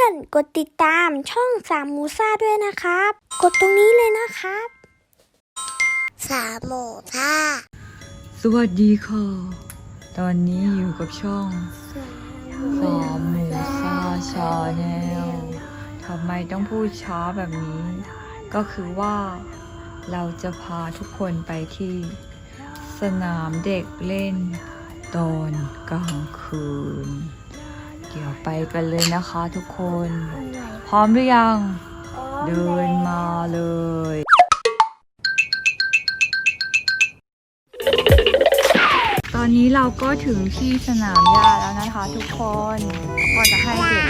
พื่อนๆ กดติดตามช่องสามมูซ่าด้วยนะครับ กดตรงนี้เลยนะครับ สามหมูท่าสวัสดีค่ะ ตอนนี้อยู่กับช่องสามหมูซาชาแนลทำไมต้องพูดช้าแบบนี้ ก็คือว่าเราจะพาทุกคนไปที่ สนามเด็กเล่นตอนกลางคืนเดี๋ยว ไปกันเลยนะคะทุกคน พร้อมหรือยัง เดินมาเลยตอนนี้เราก็ถึงที่สนามหญ้าแล้วนะคะทุกคนก็จะให้เด็ก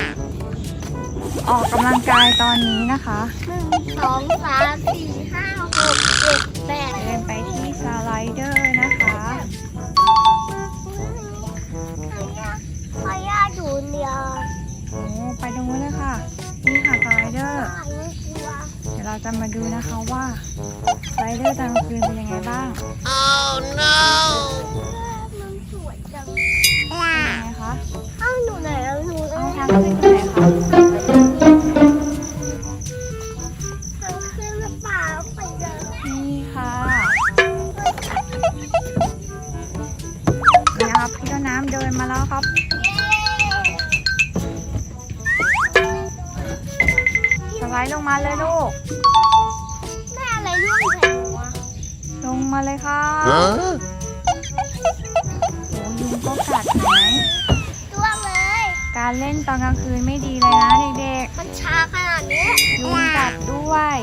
ออกกำลังกายตอนนี้นะคะหนึ่งสองสามสี่ห้าหกเจ็ดแปดเดินไป เดี๋ยวเราจะมาดูนะคะว่าสไลเดอร์ตอนกลางคืนเป็นยังไงบ้างมันสวยจังเป็นยังไงคะเอ้าหนูไหนแล้วหนูเอาทางขึ้นตรงไหนคะทางขึ้นหรือเปล่าไปเดินนี่ค่ะนี่นะครับพี่ต้นน้ำเดินมาแล้วครับ ไลด์ลงมาเลยลูก แม่อะไรร่วงใส่หนูอะลงมาเลยค่ะโอ้ยุงก็กัดไหมร่วงเลย การเล่นตอนกลางคืนไม่ดีเลยนะเด็กมันชาขนาดนี้ๆ ยุงกัดด้วย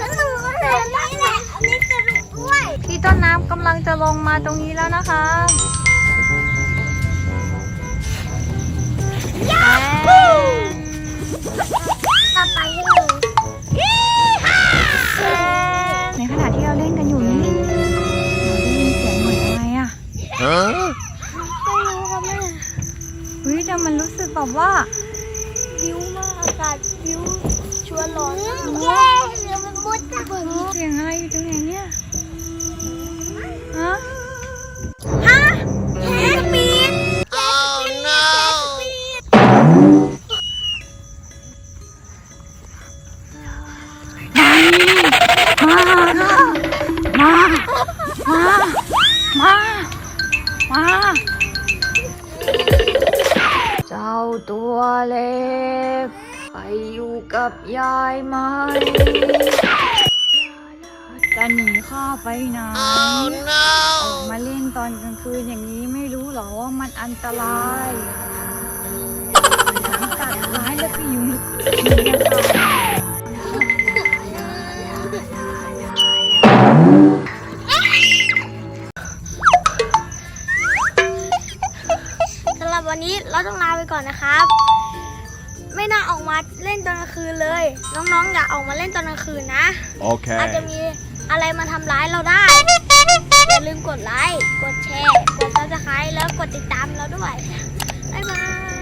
สนุกเลยนี่แหละอันนี้สนุกด้วยพี่ต้นน้ำกำลังจะลงมาตรงนี้แล้วนะคะ เฮ้ยแต่มันรู้สึกแบบว่าบิวมากอากาศบิวชวนร้อนเย้เรือมันมุดอะเสียงอะไรอยู่ตรงไหน ตัวเล็ก ไปอยู่กับยายไหมจะหนีข้าไปไหนออกมาเล่นตอนกลางคืนอย่างนี้ไม่รู้เหรอว่ามันอันตรายทั้งกัดร้ายแล้วก็ยุงยุงยังกั รับวันนี้เราต้องลาไปก่อนนะครับ ไม่น่าออกมาเล่นตอนกลางคืนเลย น้องๆอย่าออกมาเล่นตอนกลางคืนนะอาจจะ Okay. มีอะไรมาทำร้ายเราได้อย่าลืมกดไลค์กดแชร์กดซับสไครต์แล้วกดติดตามเราด้วยบ๊ายบาย